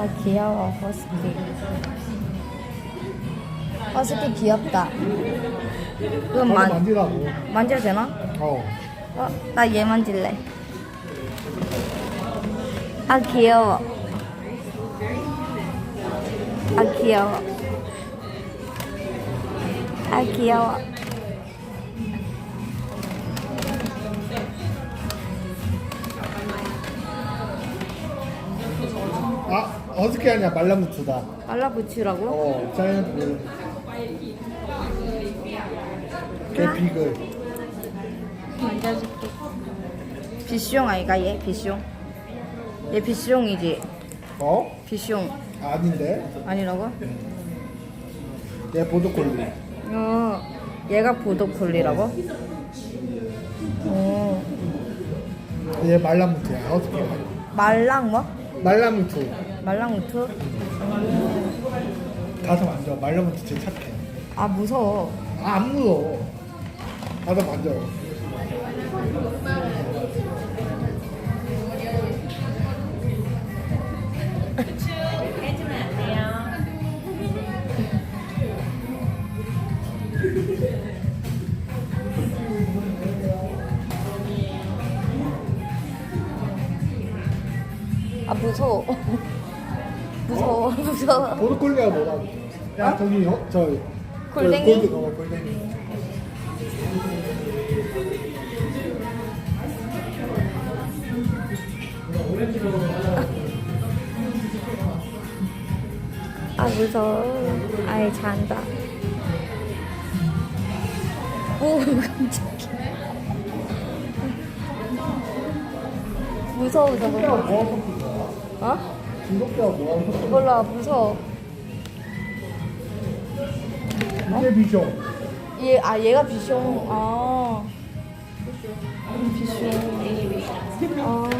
아 귀여워 허스키 허스키 귀엽다 저도 만, 만지라고. 만져도 되나? 어. 어, 나 얘 만질래 아 귀여워 아 귀여워 아 귀여워 아, 어떻게 하냐, 말라무트다. 말라붙이라고? 어, 자이언트. 개피글. 만져줄게 비숑 아이가 얘 비숑 얘 비숑이지 어? 비숑 아닌데? 아니라고? 얘 보드콜리. 어 얘가 보도콜리라고? 어 얘. 어떻게 해? 말랑 뭐? 말라무트. 말랑우트? 가서 만져. 말라무트 제일 착해. 아 무서워 아, 안 무서워. 가서 만져. 아 무서워 무서워 무서워 보드콜리가 뭐라고? 야, 저기, 어, 저. 골뱅이? 저 골드, 어, 골뱅이. 아 무서워 아이 잔다 오 깜짝이야 무서워 저거? 어? 중독자가 섞은 거야? 몰라 무서워 이게 비숑. 얘, 아 얘가 비숑 아 비숑 아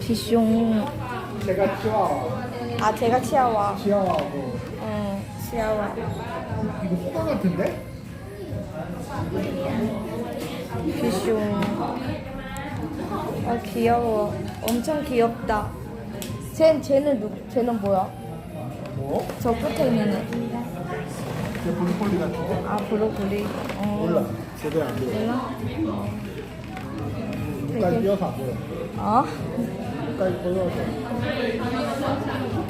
비숑 제가 치와와. 아 제가 치아와 치와와고. 응 치아와 이거 소가 같은데? 비숑 아 귀여워 엄청 귀엽다 쟤, 쟤는 누 쟤는 뭐야? 뭐? 저 끝에 있는 애. 제 보드콜리 같은데? 아 브로콜리 어. 몰라. 제대로 안 보여. 몰라? 끝까지 뛰어서 안 보여. 어? 끝까지 보여서.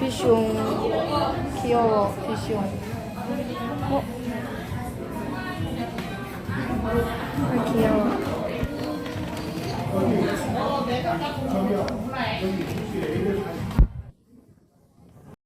비숑 귀여워 비숑 어? 아 귀여워 저기요. 저기